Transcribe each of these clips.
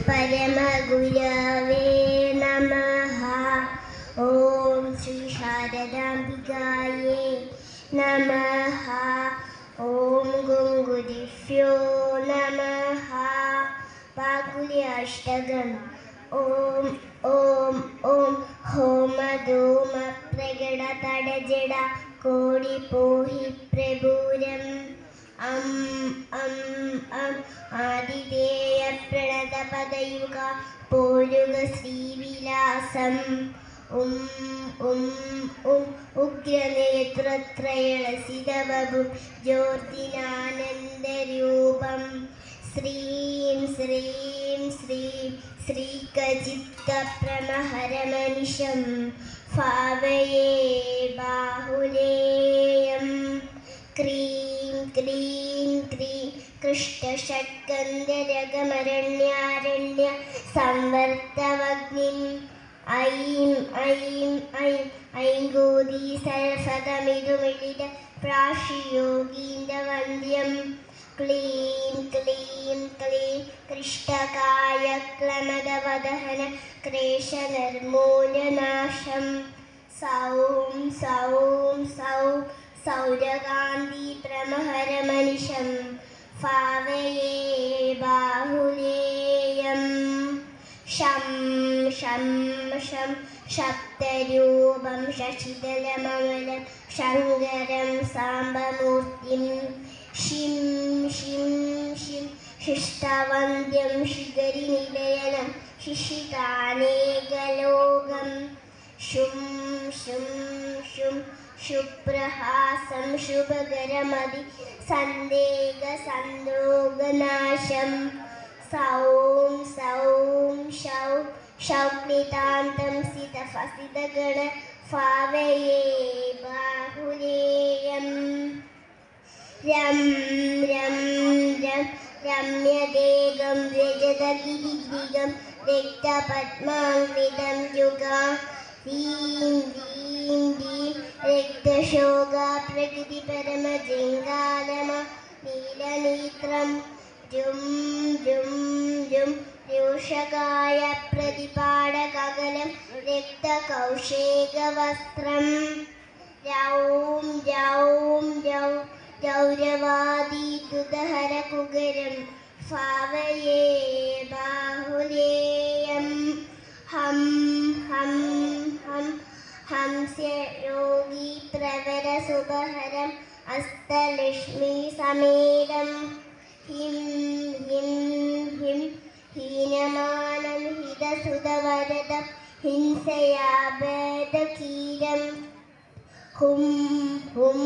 പരമഗുരവേ നമ ഓം ശ്രീ ശാരദാംബികായേ നമ ഓം ഗുങ്കുരിഭ്യോ നമ പാകുലി അഷ്ടകം ഓം ഓം ഓം ഹോമധൂമ പ്രകട തടജട കോടി പോഹി പ്രഭൂരം ആതിഥേയ പ്രണത പദയുഗ പോരുക ശ്രീവിലാസം ഉം ഉം ഉം ഉഗ്രനേത്രത്രയളസിതവപു ജ്യോതിനാനന്ദരൂപം ശ്രീം ശ്രീം ശ്രീം ശ്രീകചിത്തപ്രമഹരമനിശം ഭാവയേ ക്രീം സംവർത്തവഗ്നി സംവർത്തവഗ്നിം ഐം ഐം ഐം ഐങ്കോദി സരസതമിതുമിളിത പ്രാഷിയോഗീന്ദ്രവന്ദ്യം ക്ലീം ക്ലീം ക്ലീം കൃഷ്ടകായ ക്ലമദവദഹന ക്ലേശനിർമൂലനാശം സൗം സൗം സൗ സൗരകാന്തി ഭാവയേ ബാഹുലേയം ഷം ഷം ഷം ശബ്ദരൂപം ശശിതലമമലം ശങ്കരം സാംബമൂർത്തിം. ഷിം ഷിം ഷിം ശിഷ്ടവന്ദ്യം ശിഖരിനിലയനം ശിശികാനേകലോകം. ശും ശും ശും ശുപ്രഹാസം ശുഭകരമതി സന്ദേഹ സന്തോഗനാശം. സൗം സൗം ശൗ ശൗക്ലിതാന്തം സിതഫസിതഗണ ഫാവയേ ബാഹുലേയം. രം രം രം രമ്യദേഗം രജതഗിരിഗം രക്തപത്മാങ്കൃതം യുഗാ ദീം നീലനേത്രം ജും ജും ജും രൂഷകായ പ്രതിപാടകകലം രക്തകൗശേകവസ്ത്രം. രൗം രൗം രൗ രൗരവാദി ദുദഹര ബാഹുലേയം ഹം ഹംസ്യയോഗി പ്രവര സുബഹരം അസ്തലക്ഷ്മി സമേതം. ഹിം ഹിം ഹിം ഹീനമാനം ഹിതസുതവരദം ഹിംസയാബേദകീരം ഹും ഹും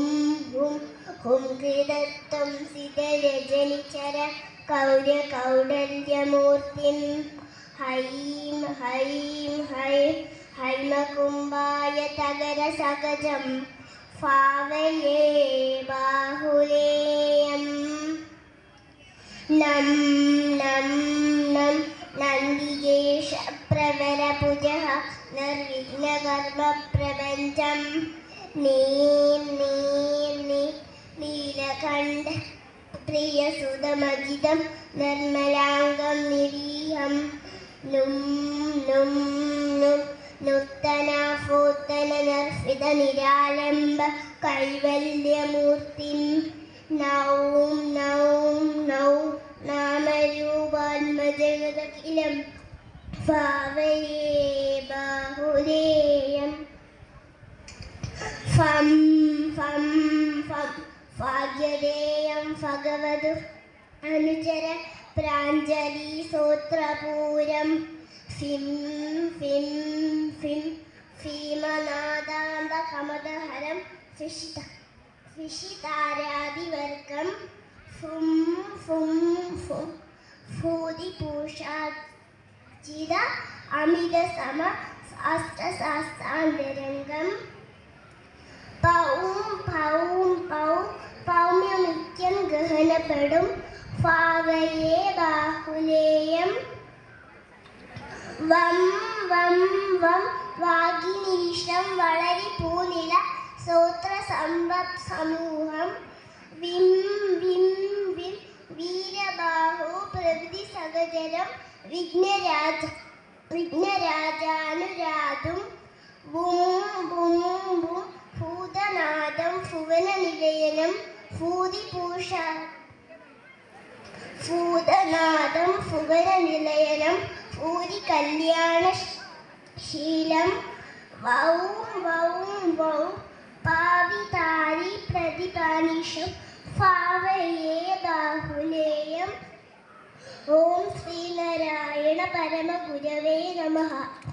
ഹും ഹും കൃതത്വം സിതരജനിചര കൗര കൗടല്യമൂർത്തിം ഹൈം ഹൈം ഹൈം ഹൈമകുംഭായ തകര സകജം ഭാവയേ ബാഹുലേയം. നം നം നം നന്ദികേശ പ്രവര പുജഃ നിർവിഘ്നകർമ്മ പ്രപഞ്ചം നീം നീം നീ നീലകണ്ഠ പ്രിയസുതമജിതം നിർമ്മലാംഗം നിരീഹം. നും നും നും നൂത്തനാഫോത്തന നർഫിത നിരാലംബ കൈവല്യമൂർത്തിം നൗം നൗം നൗ നാമരൂപാത്മജഗതകിലം ഭാവയേ ബാഹുലേയം. ഫം ഫം ഫം ഭാഗ്യദേയം ഭഗവതു. അനുചര പ്രാഞ്ജലി സൂത്രപൂരം ഫിം ഫിം ഫിം ഭീമനാദാന്ത കമദഹരം ഫിഷിത ഫിഷിതാരാദിവർഗം ഫും ഫും ഫും ഭൂതിപൂഷാജിത അമിത സമ അഷ്ടശാസ്ത്രാന്തരംഗം പൗം പൗം പൗ പൗമ്യമിത്യം ഗഹനപ്പെടും ഭാവയേ ബാഹുലേയം വം വം വം വാഗിനീശം വളരി പൂനില സൂത്ര സമ്പത് സമൂഹം വിം വിം വിം വീരബാഹു പ്രകൃതി സഹചരം വിഘ്നരാജ വിഘ്നരാജാനുരാതും ബും ബും ബും ഭൂതനാദം ഭുവന നിലയനം ഭൂതിഭൂഷ ഭൂതനാദം ഭുവന നിലയനം ഭൂരി കല്യാണ ശീലം. വൗം വൗം. വൗ പാവിതാരി പ്രതിപാനിഷം. ഭാവയേ ഓം ശ്രീനാരായണ പരമഗുരവേ നമഃ.